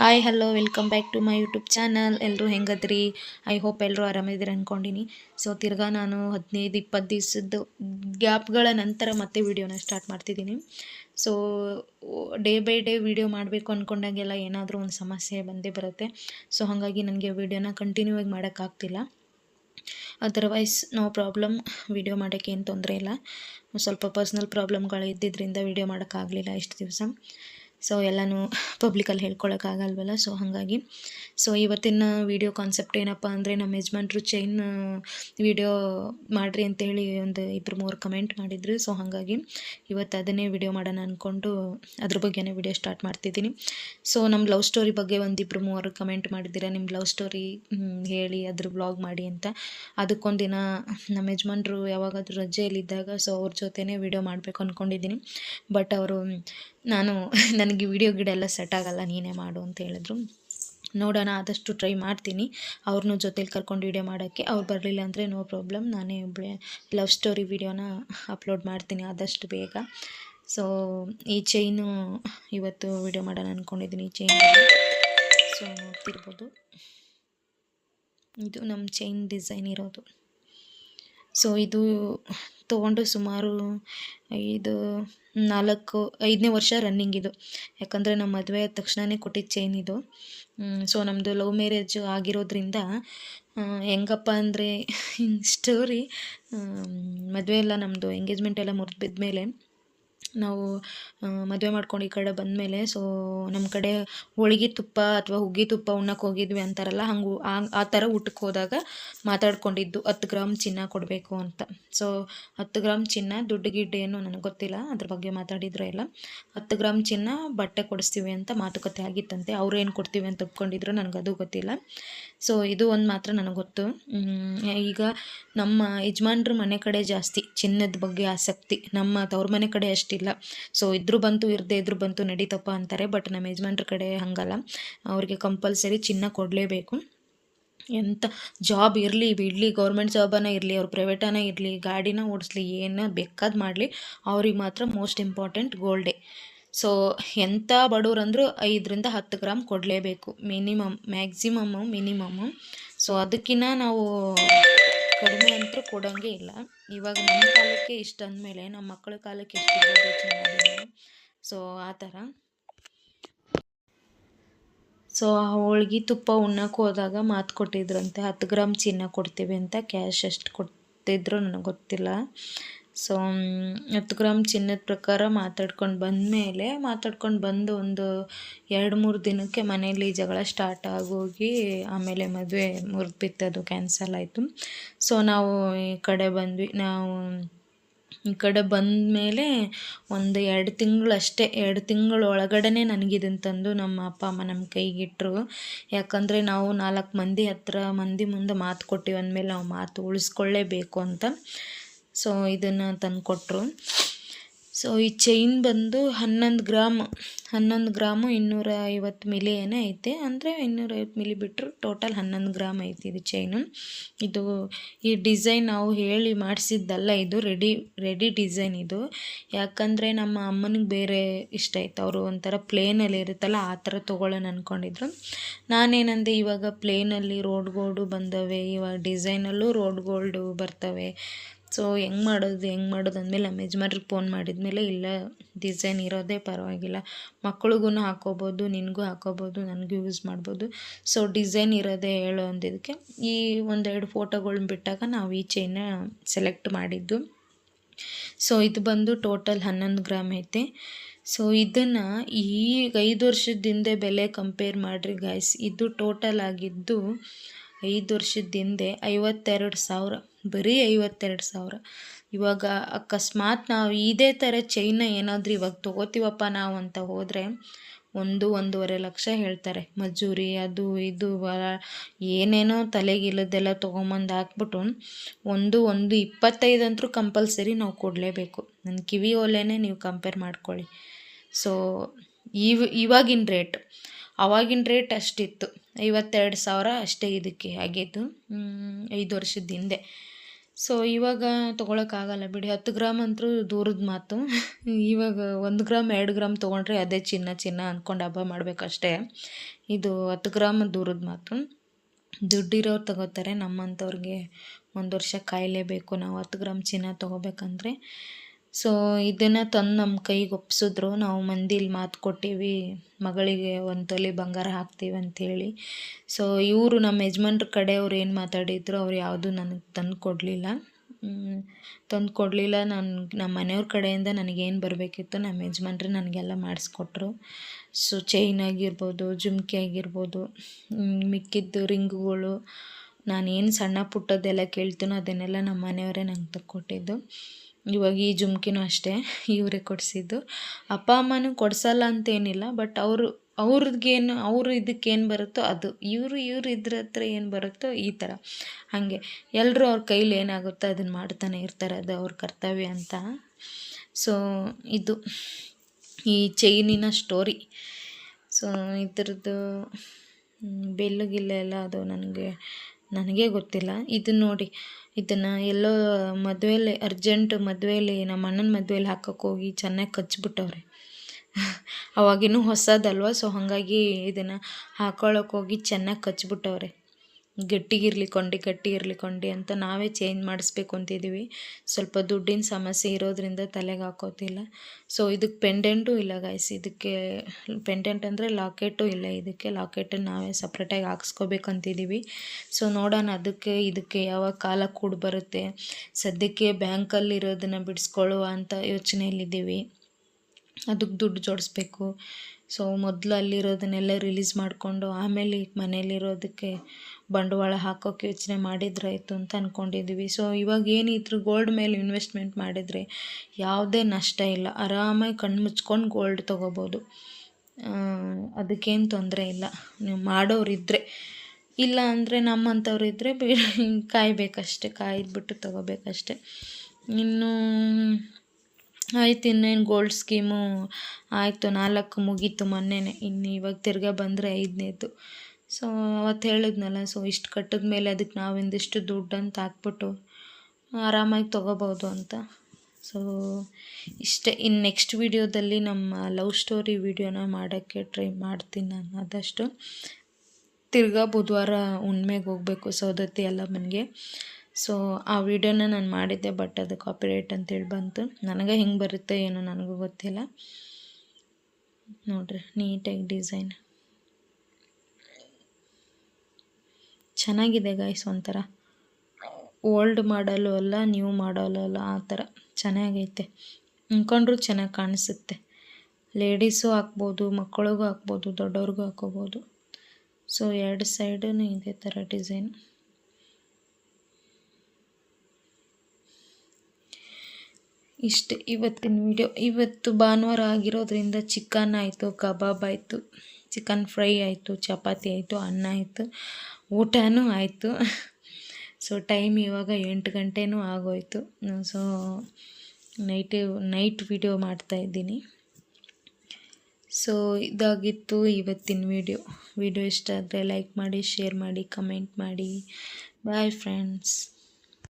Hi hello welcome back to my YouTube channel ಎಲ್ಲರೂ ಹೆಂಗದ್ರಿ? I hope ಎಲ್ಲರೂ ಆರಾಮಿದ್ದೀರಿ ಅಂದ್ಕೊಂಡಿನಿ so ತಿರ್ಗಾ ನಾನು ಹದಿನೈದು, ಇಪ್ಪತ್ತು ದಿವಸದ ಗ್ಯಾಪ್ಗಳ ನಂತರ ಮತ್ತೆ ವೀಡಿಯೋನ ಸ್ಟಾರ್ಟ್ ಮಾಡ್ತಿದ್ದೀನಿ. So day by day video ಮಾಡಬೇಕು ಅಂದ್ಕೊಂಡಾಗೆಲ್ಲ ಏನಾದರೂ ಒಂದು ಸಮಸ್ಯೆ ಬಂದೇ ಬರುತ್ತೆ. ಸೊ ಹಾಗಾಗಿ ನನಗೆ ವೀಡಿಯೋನ ಕಂಟಿನ್ಯೂ ಆಗಿ ಮಾಡೋಕ್ಕಾಗ್ತಿಲ್ಲ ಅದರ್ವೈಸ್ ನೋ ಪ್ರಾಬ್ಲಮ್ ವೀಡಿಯೋ ಮಾಡೋಕ್ಕೆ ಏನು ತೊಂದರೆ ಇಲ್ಲ. ಸ್ವಲ್ಪ ಪರ್ಸ್ನಲ್ ಪ್ರಾಬ್ಲಮ್ಗಳು ಇದ್ದಿದ್ದರಿಂದ ವೀಡಿಯೋ ಮಾಡೋಕ್ಕಾಗಲಿಲ್ಲ ಇಷ್ಟು ದಿವಸ. ಸೊ ಎಲ್ಲನೂ ಪಬ್ಲಿಕಲ್ಲಿ ಹೇಳ್ಕೊಳಕ್ಕಾಗಲ್ವಲ್ಲ? ಸೊ ಹಾಗಾಗಿ. ಸೊ ಇವತ್ತಿನ ವೀಡಿಯೋ ಕಾನ್ಸೆಪ್ಟ್ ಏನಪ್ಪ ಅಂದರೆ ನಮ್ಮ ಯಜಮಾನ್ರು ಚೈನ್ ವೀಡಿಯೋ ಮಾಡಿರಿ ಅಂತೇಳಿ ಒಂದು ಇಬ್ಬರು ಮೂರು ಕಮೆಂಟ್ ಮಾಡಿದ್ರು. ಸೊ ಹಾಗಾಗಿ ಇವತ್ತು ಅದನ್ನೇ ವಿಡಿಯೋ ಮಾಡೋಣ ಅಂದ್ಕೊಂಡು ಅದ್ರ ಬಗ್ಗೆನೇ ವಿಡಿಯೋ ಸ್ಟಾರ್ಟ್ ಮಾಡ್ತಿದ್ದೀನಿ. ಸೊ ನಮ್ಮ ಲವ್ ಸ್ಟೋರಿ ಬಗ್ಗೆ ಒಂದಿಬ್ಬರು ಮೂವರು ಕಮೆಂಟ್ ಮಾಡಿದ್ದೀರಾ? ನಿಮ್ಮ ಲವ್ ಸ್ಟೋರಿ ಹೇಳಿ, ಅದ್ರ ಬ್ಲಾಗ್ ಮಾಡಿ ಅಂತ. ಅದಕ್ಕೊಂದಿನ ನಮ್ಮ ಯಜಮಾನ್ರು ಯಾವಾಗಾದ್ರೂ ರಜೆಯಲ್ಲಿದ್ದಾಗ ಸೊ ಅವ್ರ ಜೊತೆನೇ ವಿಡಿಯೋ ಮಾಡಬೇಕು ಅಂದ್ಕೊಂಡಿದ್ದೀನಿ ಬಟ್ ಅವರು ನಾನು ನನಗೆ ವಿಡಿಯೋ ಗಿಡ ಎಲ್ಲ ಸೆಟ್ ಆಗಲ್ಲ, ನೀನೇ ಮಾಡು ಅಂತ ಹೇಳಿದ್ರು. ನೋಡೋಣ, ಆದಷ್ಟು ಟ್ರೈ ಮಾಡ್ತೀನಿ. ಅವ್ರನ್ನೂ ಜೊತೇಲಿ ಕರ್ಕೊಂಡು ವೀಡಿಯೋ ಮಾಡೋಕ್ಕೆ. ಅವ್ರು ಬರಲಿಲ್ಲ ಅಂದರೆ ನೋ ಪ್ರಾಬ್ಲಮ್ ನಾನೇ ಒಬ್ಬಳೆ ಲವ್ ಸ್ಟೋರಿ ವಿಡಿಯೋನ ಅಪ್ಲೋಡ್ ಮಾಡ್ತೀನಿ ಆದಷ್ಟು ಬೇಗ. ಸೊ ಈ ಚೈನು ಇವತ್ತು ವಿಡಿಯೋ ಮಾಡೋಣ ಅಂದ್ಕೊಂಡಿದ್ದೀನಿ ಈ ಚೈನ್ ಸೊ ನೋಡ್ತಿರ್ಬೋದು. ಇದು ನಮ್ಮ ಚೈನ್ ಡಿಸೈನ್ ಇರೋದು. ಸೊ ಇದು ತೊಗೊಂಡು ಸುಮಾರು ಐದು ನಾಲ್ಕು, ಐದನೇ ವರ್ಷ ರನ್ನಿಂಗ್ ಇದು. ಯಾಕಂದರೆ ನಮ್ಮ ಮದುವೆ ಆದ ತಕ್ಷಣವೇ ಕೊಟ್ಟಿದ್ದ ಚೈನ್ ಇದು. ಸೊ ನಮ್ಮದು ಲವ್ ಮ್ಯಾರೇಜ್ ಆಗಿರೋದ್ರಿಂದ ಹೆಂಗಪ್ಪ ಅಂದರೆ ಸ್ಟೋರಿ ಮದುವೆ ಎಲ್ಲ ನಮ್ಮದು ಎಂಗೇಜ್ಮೆಂಟ್ ಎಲ್ಲ ಮುರಿದು ಬಿದ್ಮೇಲೆ ನಾವು ಮದುವೆ ಮಾಡ್ಕೊಂಡು ಈ ಕಡೆ ಬಂದಮೇಲೆ ಸೊ ನಮ್ಮ ಕಡೆ ಹೋಳಿಗೆ ತುಪ್ಪ ಅಥವಾ ಹುಗ್ಗಿ ತುಪ್ಪ ಉಣ್ಣಕ್ಕೆ ಹೋಗಿದ್ವಿ ಅಂತಾರಲ್ಲ, ಹಂಗೆ, ಆ ಥರ ಊಟಕ್ಕೆ ಹೋದಾಗ ಮಾತಾಡ್ಕೊಂಡಿದ್ದು ಹತ್ತು ಗ್ರಾಮ್ ಚಿನ್ನ ಕೊಡಬೇಕು ಅಂತ. ಸೊ ಹತ್ತು ಗ್ರಾಮ್ ಚಿನ್ನ, ದುಡ್ಡು ಗಿಡ್ಡು ಏನು ನನಗೆ ಗೊತ್ತಿಲ್ಲ, ಅದ್ರ ಬಗ್ಗೆ ಮಾತಾಡಿದ್ರು ಎಲ್ಲ. ಹತ್ತು ಗ್ರಾಮ್ ಚಿನ್ನ ಬಟ್ಟೆ ಕೊಡಿಸ್ತೀವಿ ಅಂತ ಮಾತುಕತೆ ಆಗಿತ್ತಂತೆ, ಅವ್ರು ಏನು ಕೊಡ್ತೀವಿ ಅಂತ ಒಪ್ಕೊಂಡಿದ್ರು, ನನಗದು ಗೊತ್ತಿಲ್ಲ. ಸೊ ಇದು ಒಂದು ಮಾತ್ರ ನನಗೆ ಗೊತ್ತು. ಈಗ ನಮ್ಮ ಯಜಮಾನ್ರ ಮನೆ ಕಡೆ ಜಾಸ್ತಿ, ಚಿನ್ನದ ಬಗ್ಗೆ ಆಸಕ್ತಿ. ನಮ್ಮ ತವ್ರ ಮನೆ ಕಡೆ ಅಷ್ಟಿಲ್ಲ. ಸೊ ಇದ್ರು ಬಂತು, ಇರದೇ ಇದ್ರು ಬಂತು, ನಡೀತಪ್ಪ ಅಂತಾರೆ ಬಟ್ ನಮ್ಮ ಯಜಮಾನ್ರ ಕಡೆ ಹಂಗಲ್ಲ. ಅವ್ರಿಗೆ ಕಂಪಲ್ಸರಿ ಚಿನ್ನ ಕೊಡಲೇಬೇಕು. ಎಂಥ ಜಾಬ್ ಇರಲಿ ಬಿಡಲಿ ಗೌರ್ಮೆಂಟ್ ಜಾಬನ್ನ ಇರಲಿ, ಅವ್ರು ಪ್ರೈವೇಟನೇ ಇರಲಿ ಗಾಡಿನ ಓಡಿಸ್ಲಿ, ಏನು ಬೇಕಾದ್ ಮಾಡಲಿ, ಅವ್ರಿಗೆ ಮಾತ್ರ ಮೋಸ್ಟ್ ಇಂಪಾರ್ಟೆಂಟ್ ಗೋಲ್ಡೇ ಸೊ ಎಂಥ ಬಡವ್ರಂದ್ರೂ ಐದರಿಂದ ಹತ್ತು ಗ್ರಾಮ್ ಕೊಡಲೇಬೇಕು. ಮಿನಿಮಮ್ ಮ್ಯಾಕ್ಸಿಮಮ್ಮು ಮಿನಿಮಮ್ಮು ಸೊ ಅದಕ್ಕಿಂತ ನಾವು ಕಡಿಮೆ ಅಂತೂ ಕೊಡೋಂಗೆ ಇಲ್ಲ. ಇವಾಗ ನಮ್ಮ ಕಾಲಕ್ಕೆ ಇಷ್ಟು ಅಂದಮೇಲೆ, ನಮ್ಮ ಮಕ್ಕಳ ಕಾಲಕ್ಕೆ ಎಷ್ಟು ಚೆನ್ನಾಗಿದೆ ಸೊ ಆ ಥರ. ಸೊ ಆ ಹೋಳ್ಗೆ, ತುಪ್ಪ ಉಣ್ಣಕ್ಕೆ ಹೋದಾಗ ಮಾತು ಕೊಟ್ಟಿದ್ರಂತೆ, ಹತ್ತು ಗ್ರಾಮ್ ಚಿನ್ನ ಕೊಡ್ತೀವಿ ಅಂತ, ಕ್ಯಾಶ್ ಎಷ್ಟು ಕೊಡ್ತಿದ್ರು ನನಗೆ ಗೊತ್ತಿಲ್ಲ. ಸೊ ಹತ್ತು ಗ್ರಾಮ್ ಚಿನ್ನದ ಪ್ರಕಾರ ಮಾತಾಡ್ಕೊಂಡು ಬಂದಮೇಲೆ ಮಾತಾಡ್ಕೊಂಡು ಬಂದು ಒಂದು ಎರಡು ಮೂರು ದಿನಕ್ಕೆ ಮನೆಯಲ್ಲಿ ಜಗಳ ಸ್ಟಾರ್ಟ್ ಆಗೋಗಿ ಆಮೇಲೆ ಮದುವೆ ಮುರಿದು ಬಿತ್ತದು ಕ್ಯಾನ್ಸಲ್ ಆಯಿತು. ಸೊ ನಾವು ಈ ಕಡೆ ಬಂದ್ವಿ, ನಾವು ಈ ಕಡೆ ಮೇಲೆ ಒಂದು ಎರಡು ತಿಂಗಳಷ್ಟೇ ಎರಡು ತಿಂಗಳ ಒಳಗಡೆ ನನಗಿದನ್ನು ತಂದು ನಮ್ಮ ಅಪ್ಪ, ಅಮ್ಮ ನಮ್ಮ ಕೈಗಿಟ್ಟರು ಯಾಕಂದರೆ ನಾವು ನಾಲ್ಕು ಮಂದಿ ಹತ್ರ ಮಂದಿ ಮುಂದೆ ಮಾತು ಕೊಟ್ಟಿವಿ ಅಂದಮೇಲೆ ನಾವು ಮಾತು ಉಳಿಸ್ಕೊಳ್ಳೇಬೇಕು ಅಂತ. ಸೊ ಇದನ್ನು ತಂದುಕೊಟ್ರು. ಸೊ ಈ ಚೈನ್ ಬಂದು ಹನ್ನೊಂದು ಗ್ರಾಮ್ ಹನ್ನೊಂದು ಗ್ರಾಮು ಇನ್ನೂರ ಐವತ್ತು ಮಿಲಿ ಏನೇ ಐತೆ. ಅಂದರೆ ಇನ್ನೂರೈವತ್ತು ಮಿಲಿ ಬಿಟ್ಟರು ಟೋಟಲ್ ಹನ್ನೊಂದು ಗ್ರಾಮ್ ಐತಿ ಇದು ಚೈನು ಇದು ಈ ಡಿಸೈನ್ ನಾವು ಹೇಳಿ ಮಾಡಿಸಿದ್ದಲ್ಲ, ಇದು ರೆಡಿ ರೆಡಿ ಡಿಸೈನ್ ಇದು. ಯಾಕಂದರೆ ನಮ್ಮ ಅಮ್ಮನಿಗೆ ಬೇರೆ ಇಷ್ಟ ಆಯ್ತು. ಅವರು ಒಂಥರ ಪ್ಲೇನಲ್ಲಿ ಇರುತ್ತಲ್ಲ, ಆ ಥರ ತೊಗೊಳ್ಳೋಣ ಅಂದ್ಕೊಂಡಿದ್ರು ನಾನೇನಂದೆ, ಇವಾಗ ಪ್ಲೇನಲ್ಲಿ ರೋಡ್ ಗೋಲ್ಡು ಬಂದವೆ, ಇವಾಗ ಡಿಸೈನಲ್ಲೂ ರೋಡ್ ಗೋಲ್ಡು ಬರ್ತವೆ. ಸೊ ಹೆಂಗೆ ಮಾಡೋದು ಹೆಂಗೆ ಮಾಡೋದು ಅಂದಮೇಲೆ ನಮ್ಮ ಯಜಮಾನ್ರಿಗೆ ಫೋನ್ ಮಾಡಿದ್ಮೇಲೆ, ಇಲ್ಲ ಡಿಸೈನ್ ಇರೋದೇ ಪರವಾಗಿಲ್ಲ. ಮಕ್ಳಿಗೂ ಹಾಕೋಬೋದು, ನಿನಗೂ ಹಾಕೋಬೋದು, ನನಗೂ ಯೂಸ್ ಮಾಡ್ಬೋದು. ಸೊ ಡಿಸೈನ್ ಇರೋದೇ ಹೇಳು ಅಂದಿದ್ದಕ್ಕೆ ಈ ಒಂದೆರಡು ಫೋಟೋಗಳನ್ನ ಬಿಟ್ಟಾಗ ನಾವು ಈ ಚೈನ ಸೆಲೆಕ್ಟ್ ಮಾಡಿದ್ದು. ಸೊ ಇದು ಬಂದು ಟೋಟಲ್ ಹನ್ನೊಂದು ಗ್ರಾಮ್ ಐತೆ. ಸೊ ಇದನ್ನು ಈಗ ಐದು ವರ್ಷದಿಂದ ಬೆಲೆ ಕಂಪೇರ್ ಮಾಡಿರಿ ಗಾಯ್ಸ್ ಇದು ಟೋಟಲ್ ಆಗಿದ್ದು ಐದು ವರ್ಷದ ಹಿಂದೆ ಐವತ್ತೆರಡು ಸಾವಿರ. ಬರೀ ಐವತ್ತೆರಡು ಸಾವಿರ. ಇವಾಗ ಅಕಸ್ಮಾತ್ ನಾವು ಇದೇ ಥರ ಚೈನ ಏನಾದರೂ ಇವಾಗ ತೊಗೋತೀವಪ್ಪ ನಾವು ಅಂತ ಹೋದರೆ ಒಂದು ಒಂದೂವರೆ ಲಕ್ಷ ಹೇಳ್ತಾರೆ. ಮಜೂರಿ ಅದು ಇದು ಏನೇನೋ ತಲೆಗಿಲ್ಲದೆಲ್ಲ ತೊಗೊಂಬಂದು ಹಾಕ್ಬಿಟ್ಟು ಒಂದು ಒಂದು ಇಪ್ಪತ್ತೈದು ಅಂತೂ ಕಂಪಲ್ಸರಿ ನಾವು ಕೊಡಲೇಬೇಕು. ನನ್ನ ಕಿವಿ ಓಲೆನೇ ನೀವು ಕಂಪೇರ್ ಮಾಡ್ಕೊಳ್ಳಿ. ಸೊ ಇವ್, ಇವಾಗಿನ ರೇಟ್ ಅವಾಗಿನ ರೇಟ್ ಅಷ್ಟಿತ್ತು. ಐವತ್ತೆರಡು ಸಾವಿರ ಅಷ್ಟೇ ಇದಕ್ಕೆ ಆಗಿದ್ದು ಐದು ವರ್ಷದ ಹಿಂದೆ. ಸೊ ಇವಾಗ ತೊಗೊಳಕ್ಕಾಗಲ್ಲ ಬಿಡಿ. ಹತ್ತು ಗ್ರಾಮ್ ಅಂತೂ ದೂರದ ಮಾತು. ಇವಾಗ ಒಂದು ಗ್ರಾಮ್, ಎರಡು ಗ್ರಾಮ್ ತೊಗೊಂಡ್ರೆ ಅದೇ ಚಿನ್ನ ಚಿನ್ನ ಅಂದ್ಕೊಂಡು ಹಬ್ಬ ಮಾಡಬೇಕಷ್ಟೇ. ಇದು ಹತ್ತು ಗ್ರಾಮ್ ದೂರದ ಮಾತು. ದುಡ್ಡಿರೋರು ತಗೋತಾರೆ. ನಮ್ಮಂಥವ್ರಿಗೆ ಒಂದು ವರ್ಷ ಕಾಯಲೇಬೇಕು. ನಾವು ಹತ್ತು ಗ್ರಾಮ್ ಚಿನ್ನ ತೊಗೋಬೇಕಂದ್ರೆ ಸೊ ಇದನ್ನು ತಂದು ನಮ್ಮ ಕೈಗೆ ಒಪ್ಪಿಸಿದ್ರು ನಾವು ಮಂದಿಲಿ ಮಾತು ಕೊಟ್ಟೀವಿ. ಮಗಳಿಗೆ ಒಂದು ತೊಲೆ ಬಂಗಾರ ಹಾಕ್ತೀವಿ ಅಂಥೇಳಿ ಸೊ ಇವರು ನಮ್ಮ ಯಜಮಾನ್ರ ಕಡೆಯವ್ರು ಏನು ಮಾತಾಡಿದ್ರು, ಅವ್ರು ಯಾವುದೂ ನನಗೆ ತಂದು ಕೊಡಲಿಲ್ಲ. ತಂದು ಕೊಡಲಿಲ್ಲ. ನಾನು ನಮ್ಮ ಮನೆಯವ್ರ ಕಡೆಯಿಂದ ನನಗೇನು ಬರಬೇಕಿತ್ತು ನಮ್ಮ ಯಜಮಾನ್ರೆ ನನಗೆಲ್ಲ ಮಾಡಿಸ್ಕೊಟ್ರು. ಸೊ ಚೈನ್ ಆಗಿರ್ಬೋದು, ಜುಮ್ಕಿ ಆಗಿರ್ಬೋದು ಮಿಕ್ಕಿದ್ದು ರಿಂಗುಗಳು. ನಾನೇನು ಸಣ್ಣ ಪುಟ್ಟದ್ದೆಲ್ಲ ಕೇಳ್ತೀನೋ ಅದನ್ನೆಲ್ಲ ನಮ್ಮ ಮನೆಯವರೇ ನಂಗೆ ತಕ್ಕೊಟ್ಟಿದ್ದು. ಇವಾಗ ಈ ಜುಮ್ಕಿನೂ ಅಷ್ಟೇ, ಇವರೇ ಕೊಡಿಸಿದ್ದು. ಅಪ್ಪ ಅಮ್ಮನೂ ಕೊಡಿಸಲ್ಲ ಅಂತೇನಿಲ್ಲ ಬಟ್ ಅವರು ಅವ್ರಿಗೇನು ಅವರು ಇದಕ್ಕೇನು ಬರುತ್ತೋ ಅದು. ಇವರು, ಇವ್ರು ಇದ್ರ ಹತ್ರ ಏನು ಬರುತ್ತೋ ಈ ಥರ. ಹಾಗೆ ಎಲ್ಲರೂ ಅವ್ರ ಕೈಲಿ ಏನಾಗುತ್ತೋ ಅದನ್ನು ಮಾಡ್ತಾನೆ ಇರ್ತಾರೆ, ಅದು ಅವ್ರ ಕರ್ತವ್ಯ ಅಂತ. ಸೊ ಇದು, ಈ ಚೈನಿನ ಸ್ಟೋರಿ ಸೊ ಇದ್ರದ್ದು ಬೆಲ್ಲಗಿಲ್ಲ ಎಲ್ಲ ಅದು ನನಗೆ ನನಗೆ ಗೊತ್ತಿಲ್ಲ. ಇದನ್ನ ನೋಡಿ ಇದನ್ನು ಎಲ್ಲೋ ಮದುವೆಯಲ್ಲಿ ಅರ್ಜೆಂಟ್ ಮದುವೆಯಲ್ಲಿ ನಮ್ಮ ಅಣ್ಣನ ಮದುವೆಯಲ್ಲಿ ಹಾಕೋಕೆ ಹೋಗಿ ಚೆನ್ನಾಗಿ ಕಚ್ಬಿಟ್ಟವ್ರೆ. ಅವಾಗಿನ್ನೂ ಹೊಸದಲ್ವ? ಸೊ ಹಾಗಾಗಿ ಇದನ್ನು ಹಾಕೊಳ್ಳೋಕೆ ಹೋಗಿ ಚೆನ್ನಾಗಿ ಕಚ್ಬಿಟ್ಟವ್ರೆ. ಗಟ್ಟಿಗಿರ್ಲಿ ಕೊಂಡಿ ಗಟ್ಟಿಗಿರ್ಲಿ ಕೊಂಡಿ ಅಂತ ನಾವೇ ಚೇಂಜ್ ಮಾಡಿಸ್ಬೇಕು ಅಂತಿದ್ದೀವಿ. ಸ್ವಲ್ಪ ದುಡ್ಡಿನ ಸಮಸ್ಯೆ ಇರೋದ್ರಿಂದ ತಲೆಗೆ ಹಾಕೋತಿಲ್ಲ. ಸೊ ಇದಕ್ಕೆ ಪೆಂಡೆಂಟು ಇಲ್ಲ ಗಾಯ್ಸ್ ಇದಕ್ಕೆ ಪೆಂಡೆಂಟ್ ಅಂದರೆ ಲಾಕೆಟು ಇಲ್ಲ. ಇದಕ್ಕೆ ಲಾಕೆಟನ್ನು ನಾವೇ ಸಪ್ರೇಟಾಗಿ ಹಾಕ್ಸ್ಕೋಬೇಕಂತಿದ್ದೀವಿ ಸೊ ನೋಡೋಣ ಅದಕ್ಕೆ, ಇದಕ್ಕೆ ಯಾವಾಗ ಕಾಲ ಕೂಡ ಬರುತ್ತೆ. ಸದ್ಯಕ್ಕೆ ಬ್ಯಾಂಕಲ್ಲಿರೋದನ್ನು ಬಿಡಿಸ್ಕೊಳ್ಳುವ ಅಂತ ಯೋಚನೆಯಲ್ಲಿದ್ದೀವಿ. ಅದಕ್ಕೆ ದುಡ್ಡು ಜೋಡಿಸ್ಬೇಕು. ಸೊ ಮೊದಲು ಅಲ್ಲಿರೋದನ್ನೆಲ್ಲ ರಿಲೀಸ್ ಮಾಡಿಕೊಂಡು ಆಮೇಲೆ ಮನೇಲಿರೋದಕ್ಕೆ ಬಂಡವಾಳ ಹಾಕೋಕ್ಕೆ ಯೋಚನೆ ಮಾಡಿದ್ರಾಯಿತು ಅಂತ ಅಂದ್ಕೊಂಡಿದ್ದೀವಿ ಸೊ ಇವಾಗ ಏನಿದ್ರು ಗೋಲ್ಡ್ ಮೇಲೆ ಇನ್ವೆಸ್ಟ್ಮೆಂಟ್ ಮಾಡಿದರೆ ಯಾವುದೇ ನಷ್ಟ ಇಲ್ಲ. ಆರಾಮಾಗಿ ಕಣ್ಣು ಮುಚ್ಕೊಂಡು ಗೋಲ್ಡ್ ತೊಗೋಬೋದು. ಅದಕ್ಕೇನು ತೊಂದರೆ ಇಲ್ಲ. ನೀವು ಮಾಡೋರಿದ್ದರೆ ಇಲ್ಲ ಅಂದರೆ ನಮ್ಮಂಥವ್ರು ಇದ್ದರೆ ಕಾಯಬೇಕಷ್ಟೆ. ಕಾಯ್ದುಬಿಟ್ಟು ತೊಗೋಬೇಕಷ್ಟೆ. ಇನ್ನು ಆಯ್ತು, ಇನ್ನೇನು ಗೋಲ್ಡ್ ಸ್ಕೀಮು ಆಯಿತು. ನಾಲ್ಕು ಮುಗೀತು ಮೊನ್ನೆನೇ. ಇನ್ನು ಇವಾಗ ತಿರ್ಗಾ ಬಂದರೆ ಐದನೇದು. ಸೊ ಅವತ್ತು ಹೇಳಿದ್ನಲ್ಲ, ಸೊ ಇಷ್ಟು ಕಟ್ಟಿದ ಮೇಲೆ ಅದಕ್ಕೆ ನಾವೊಂದಿಷ್ಟು ದುಡ್ಡು ಅಂತ ಹಾಕ್ಬಿಟ್ಟು ಆರಾಮಾಗಿ ತೊಗೋಬೋದು ಅಂತ. ಸೊ ಇಷ್ಟೇ ಇನ್ನು ನೆಕ್ಸ್ಟ್ ವೀಡಿಯೋದಲ್ಲಿ ನಮ್ಮ ಲವ್ ಸ್ಟೋರಿ ವೀಡಿಯೋನ ಮಾಡೋಕ್ಕೆ ಟ್ರೈ ಮಾಡ್ತೀನಿ ನಾನು ಆದಷ್ಟು ತಿರ್ಗಾ ಬುಧವಾರ ಉಣ್ಮೆಗೆ ಹೋಗಬೇಕು ಸೌದತ್ತಿ ಎಲ್ಲ ಮನೆಗೆ ಸೊ ಆ ವಿಡಿಯೋನ ನಾನು ಮಾಡಿದ್ದೆ, ಬಟ್ ಅದು ಕಾಪಿರೈಟ್ ಅಂತೇಳಿ ಬಂತು. ನನಗೆ ಹೆಂಗೆ ಬರುತ್ತೆ ಏನೋ ನನಗೂ ಗೊತ್ತಿಲ್ಲ. ನೋಡ್ರಿ, ನೀಟಾಗಿ ಡಿಸೈನ್. ಚೆನ್ನಾಗಿದೆ ಗಾಯ್ಸ್ ಒಂಥರ. ಓಲ್ಡ್ ಮಾಡಲು ಅಲ್ಲ ನ್ಯೂ ಮಾಡಲು ಅಲ್ಲ, ಆ ಥರ. ಚೆನ್ನಾಗೈತೆ. ಅಂದ್ಕೊಂಡ್ರೂ ಚೆನ್ನಾಗಿ ಕಾಣಿಸುತ್ತೆ. ಲೇಡೀಸು ಹಾಕ್ಬೋದು, ಮಕ್ಕಳಿಗೂ ಹಾಕ್ಬೋದು, ದೊಡ್ಡವ್ರಿಗೂ ಹಾಕೋಬೋದು ಸೊ ಎರಡು ಸೈಡೂ ಇದೇ ಥರ ಡಿಸೈನ್ ಇಷ್ಟೇ, ಇವತ್ತಿನ ವಿಡಿಯೋ ಇವತ್ತು ಭಾನುವಾರ ಆಗಿರೋದ್ರಿಂದ ಚಿಕನ್ ಆಯಿತು, ಕಬಾಬ್ ಆಯಿತು. ಚಿಕನ್ ಫ್ರೈ ಆಯಿತು, ಚಪಾತಿ ಆಯಿತು, ಅನ್ನ ಆಯಿತು, ಊಟನೂ ಆಯಿತು. ಸೊ ಟೈಮ್ ಇವಾಗ ಎಂಟು ಗಂಟೆನೂ ಆಗೋಯ್ತು. ಸೊ ನೈಟ್ ನೈಟ್ ವಿಡಿಯೋ ಮಾಡ್ತಾಯಿದ್ದೀನಿ ಸೊ ಇದಾಗಿತ್ತು ಇವತ್ತಿನ ವಿಡಿಯೋ ವಿಡಿಯೋ ಇಷ್ಟ ಆದರೆ ಲೈಕ್ ಮಾಡಿ ಶೇರ್ ಮಾಡಿ ಕಮೆಂಟ್ ಮಾಡಿ. Bye friends